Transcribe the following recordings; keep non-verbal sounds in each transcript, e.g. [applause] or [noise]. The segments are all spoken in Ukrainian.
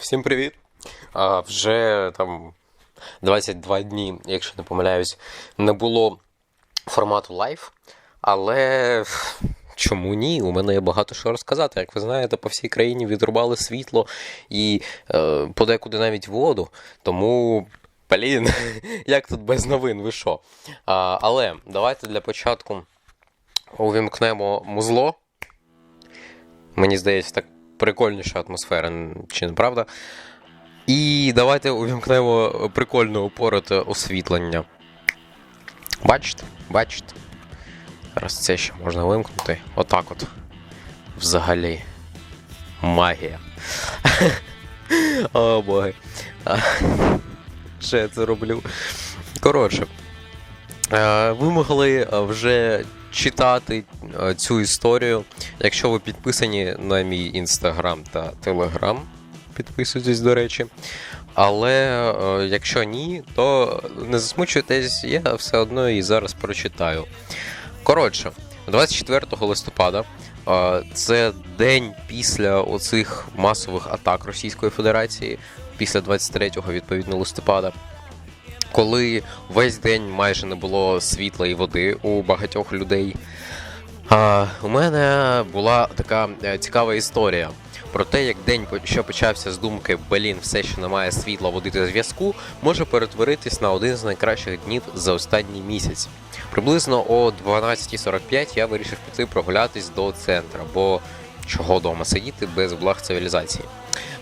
Всім привіт! А, вже там 22 дні, якщо не помиляюсь, не було формату лайв, але чому ні? У мене є багато що розказати. Як ви знаєте, по всій країні відрубали світло і е, подекуди навіть воду. Тому, блін, [laughs] як тут без новин, ви що? А, але давайте для початку увімкнемо музло. Мені здається, так прикольніша атмосфера, чи не правда? І давайте увімкнемо прикольне упороте освітлення. Бачите? Бачите? Зараз це ще можна вимкнути. Отак от. Взагалі. Магія. [laughs] О, боги. [laughs] Що я це роблю? Коротше. е, Ви могли е, вже читати е, цю історію. Якщо ви підписані на мій інстаграм та телеграм, підписуйтесь, до речі. Але е, якщо ні, то не засмучуйтесь, я все одно її зараз прочитаю. Коротше, 24 листопада е, це день після оцих масових атак Російської Федерації, після 23 відповідно листопада. Коли весь день майже не було світла і води у багатьох людей. А, у мене була така е, цікава історія про те, як день, що почався з думки Блін, все, що немає світла, води та зв'язку, може перетворитись на один з найкращих днів за останній місяць. Приблизно о 12.45 я вирішив піти прогулятись до центра, бо чого вдома сидіти без благ цивілізації.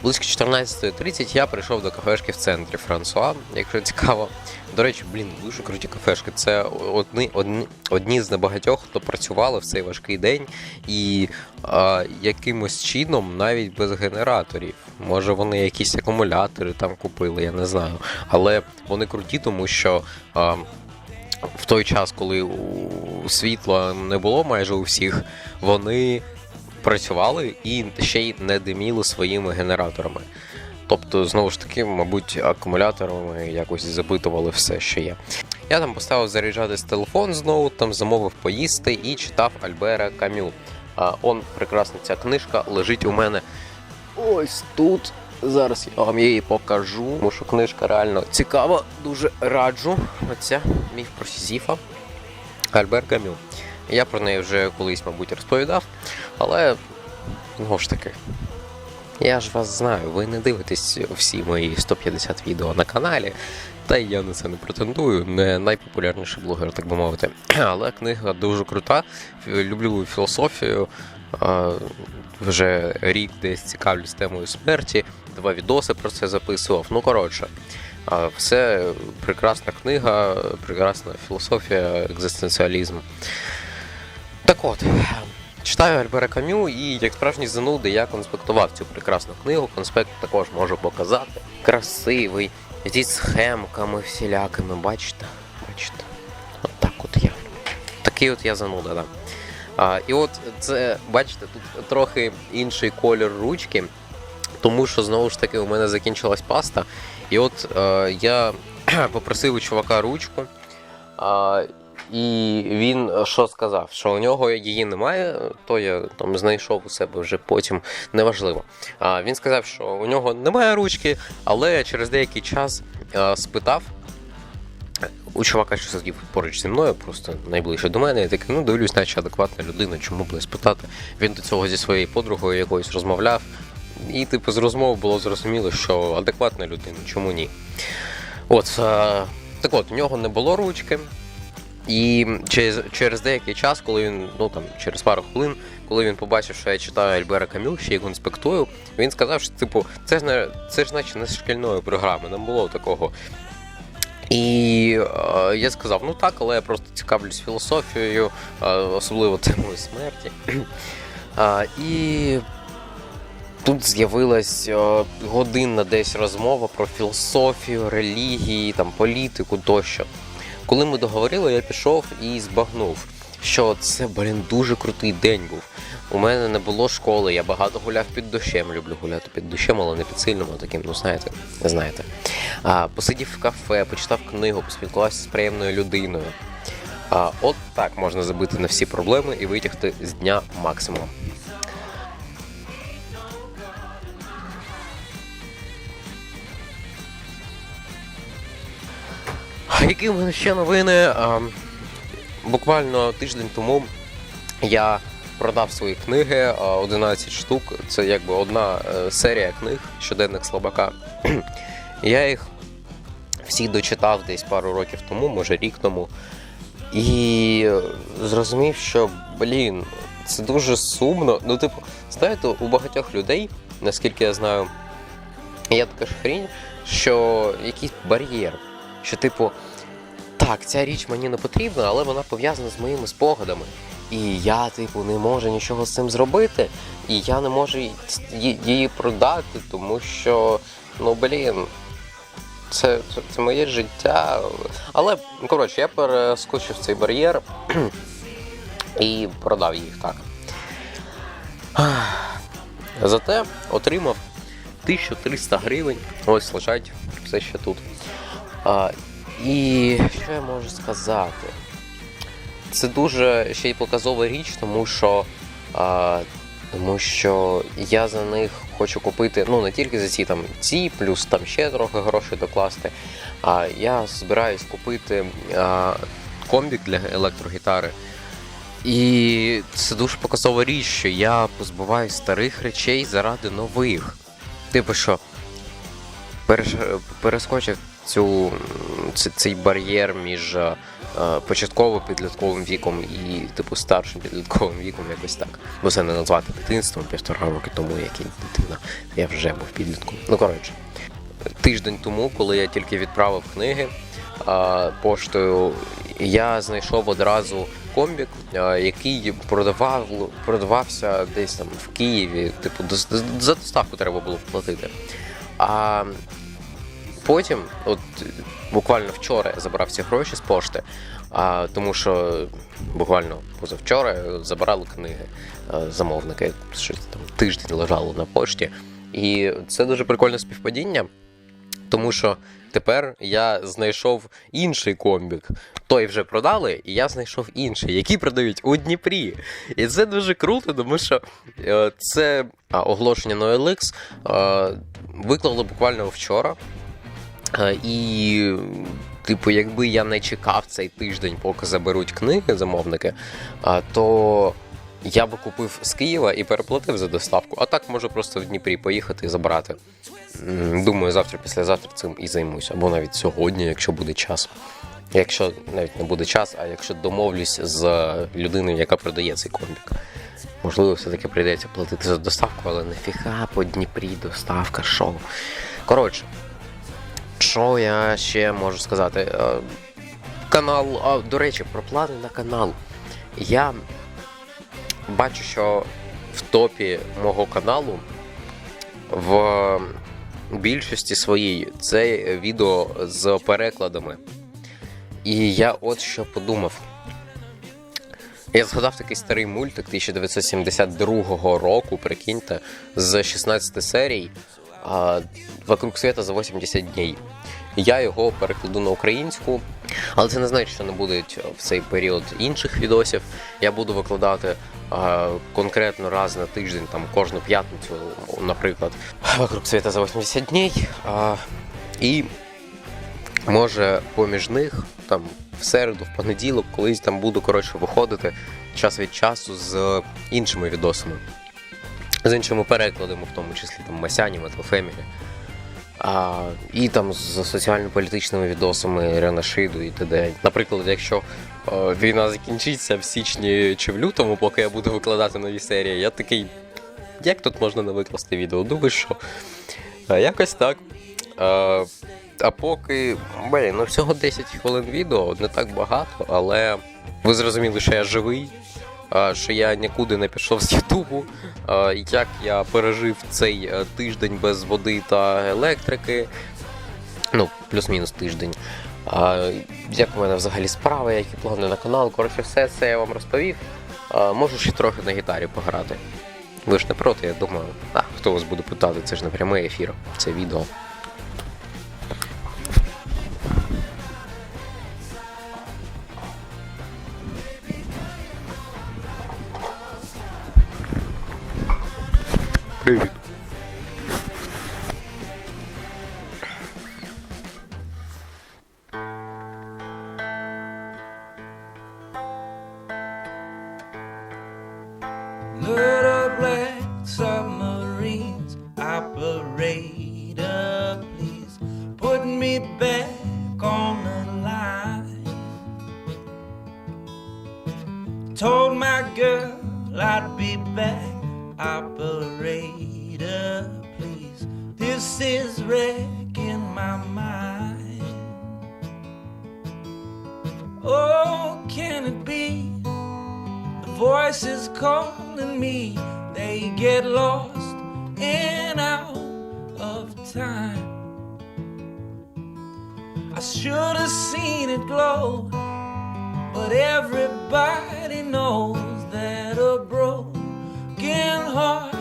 Близько 14.30 я прийшов до кафешки в центрі Франсуа, якщо цікаво. До речі, блін, дуже круті кафешки. Це одні, одні, одні з небагатьох, хто працювали в цей важкий день і а, якимось чином навіть без генераторів. Може вони якісь акумулятори там купили, я не знаю. Але вони круті, тому що. А, в той час, коли світла не було майже у всіх, вони працювали і ще й не диміли своїми генераторами. Тобто, знову ж таки, мабуть, акумуляторами якось запитували все, що є. Я там поставив заряджатись телефон знову, там замовив поїсти і читав Альбера Камю. А он прекрасна ця книжка лежить у мене ось тут. Зараз я вам її покажу, тому що книжка реально цікава, дуже раджу. Оця міф про Сізіфа. Альбер Камю. Я про неї вже колись, мабуть, розповідав, але знову ж таки, я ж вас знаю, ви не дивитесь всі мої 150 відео на каналі, та й я на це не претендую, не найпопулярніший блогер, так би мовити. [clears throat] Але книга дуже крута. Люблю філософію. Вже рік десь цікавлюсь темою смерті, два відоси про це записував. Ну, коротше, все прекрасна книга, прекрасна філософія, екзистенціалізм. Так от, читаю Альбера Камю і як справжній зануди я конспектував цю прекрасну книгу. Конспект також можу показати. Красивий, зі схемками всілякими, бачите? Бачите? От так от я. Такий от я зануда, да. А, і от це, бачите, тут трохи інший колір ручки, тому що знову ж таки у мене закінчилась паста. І от е, я [clears throat] попросив у чувака ручку. А, і він е, що сказав? Що у нього її немає, то я там знайшов у себе вже потім, неважливо. А, він сказав, що у нього немає ручки, але через деякий час а, спитав. У чувака, що сидів поруч зі мною, просто найближче до мене, я такий, ну дивлюсь, наче адекватна людина, чому б не спитати. Він до цього зі своєю подругою якоюсь розмовляв. І, типу, з розмов було зрозуміло, що адекватна людина, чому ні. От, е, так от, у нього не було ручки. І через, через деякий час, коли він, ну там, через пару хвилин, коли він побачив, що я читаю Альбера Камю, ще й конспектую, він сказав, що типу, це ж не це ж наче не з шкільної програми, не було такого. І е, я сказав, ну так, але я просто цікавлюсь філософією, е, особливо темою смерті. [clears throat] Е, і тут з'явилась е, годинна десь розмова про філософію, релігії, там, політику тощо. Коли ми договорили, я пішов і збагнув, що це, блін, дуже крутий день був. У мене не було школи, я багато гуляв під дощем. Люблю гуляти під дощем, але не під сильним, а таким, ну знаєте, знаєте. А, посидів в кафе, почитав книгу, поспілкувався з приємною людиною. А, от так можна забити на всі проблеми і витягти з дня максимум. Які в мене ще новини? Буквально тиждень тому я продав свої книги, 11 штук. Це якби одна е, серія книг щоденник слабака. [clears throat] Я їх всі дочитав десь пару років тому, може рік тому. І е, зрозумів, що, блін, це дуже сумно. Ну, типу, знаєте, у багатьох людей, наскільки я знаю, є така ж хрінь, що якийсь бар'єр. Що, типу, так, ця річ мені не потрібна, але вона пов'язана з моїми спогадами. І я, типу, не можу нічого з цим зробити, і я не можу її продати, тому що, ну блін, це, це, це моє життя. Але, коротше, я перескочив цей бар'єр [clears throat] і продав їх так. Зате отримав 1300 гривень. Ось лежать все ще тут. І що я можу сказати? Це дуже ще й показова річ, тому що, а, тому що я за них хочу купити, ну не тільки за ці там ці, плюс там ще трохи грошей докласти. А я збираюсь купити а, комбік для електрогітари. І це дуже показова річ, що я позбуваюсь старих речей заради нових. Типу що, перескочив цю, цей бар'єр між е, е, початково-підлітковим віком і типу старшим підлітковим віком, якось так. Бо це не назвати дитинством півтора роки тому, як я дитина. Я вже був підлітком. Ну коротше, тиждень тому, коли я тільки відправив книги е, поштою, я знайшов одразу комбік, е, який продавав, продавався десь там в Києві. Типу, за доставку треба було платити. А потім, от буквально вчора я забрав ці гроші з пошти, а, тому що буквально позавчора забирали книги замовники, щось там тиждень лежало на пошті. І це дуже прикольне співпадіння, тому що тепер я знайшов інший комбік. Той вже продали, і я знайшов інший, який продають у Дніпрі. І це дуже круто, тому що е, це оголошення на OLX е, виклали буквально вчора. Е, І, типу, якби я не чекав цей тиждень, поки заберуть книги замовники, то я би купив з Києва і переплатив за доставку. А так можу просто в Дніпрі поїхати і забрати. Думаю, завтра, післязавтра цим і займусь. Або навіть сьогодні, якщо буде час. Якщо навіть не буде час, а якщо домовлюсь з людиною, яка продає цей комбік. Можливо, все-таки прийдеться платити за доставку, але нафіга по Дніпрі доставка, шоу. Коротше, що я ще можу сказати? Е, Канал, до речі, про плани на канал. Я бачу, що в топі мого каналу в більшості своїй це відео з перекладами. І я от що подумав. Я згадав такий старий мультик 1972 року, прикиньте, з 16 серій Вокруг света за 80 днів. Я його перекладу на українську, але це не значить, що не будуть в цей період інших відосів. Я буду викладати а, конкретно раз на тиждень, там кожну п'ятницю, наприклад, Вокруг света за 80 днів. А, і може поміж них там в середу, в понеділок, колись там буду коротше виходити час від часу з іншими відосами. З іншими перекладами, в тому числі там Масяні, Family. А, і там з соціально-політичними відосами Ренашиду і т.д. Наприклад, якщо е, війна закінчиться в січні чи в лютому, поки я буду викладати нові серії, я такий. Як тут можна не викласти відео? Думаю, що. А, якось так. А, а поки. Блін, ну всього 10 хвилин відео, не так багато, але ви зрозуміли, що я живий, що я нікуди не пішов з Ютубу, як я пережив цей е, тиждень без води та електрики. Ну, плюс-мінус тиждень. Як у мене взагалі справи, які плани на канал. Коротше, все це я вам розповів. Можу ще трохи на гітарі пограти. Ви ж не проти, я думаю. А, хто вас буде питати, це ж не прямий ефір, це відео. Little black submarines operator, please put me back on the line. Told my girl I'd be back, operator, please. This is wrecking my mind. Oh, can it be? The voice is calling. Me, they get lost and out of time. I should have seen it glow, but everybody knows that a broken heart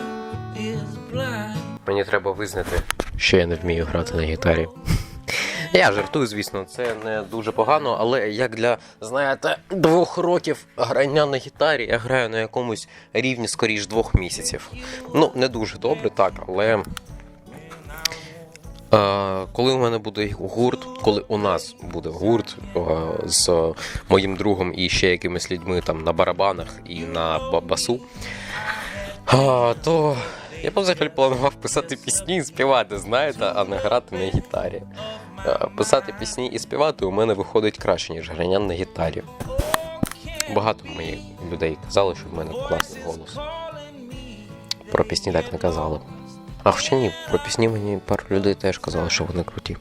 is blind. Мені треба визнати, що я не вмію грати на гітарі. Я жартую, звісно, це не дуже погано, але як для, знаєте, двох років грання на гітарі, я граю на якомусь рівні скоріш двох місяців. Ну, не дуже добре, так, але. Е, коли у мене буде гурт, коли у нас буде гурт е, з моїм другом і ще якимись людьми там на барабанах і на басу, то я взагалі планував писати пісні і співати, знаєте, а не грати на гітарі. Е, Писати пісні і співати у мене виходить краще, ніж грання на гітарі. Багато моїх людей казали, що в мене класний голос. Про пісні так не казали. А хоча ні, про пісні мені пару людей теж казали, що вони круті.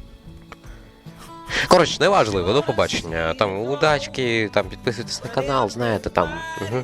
Коротше, неважливо, до побачення. Там удачки, там підписуйтесь на канал, знаєте, там. Угу.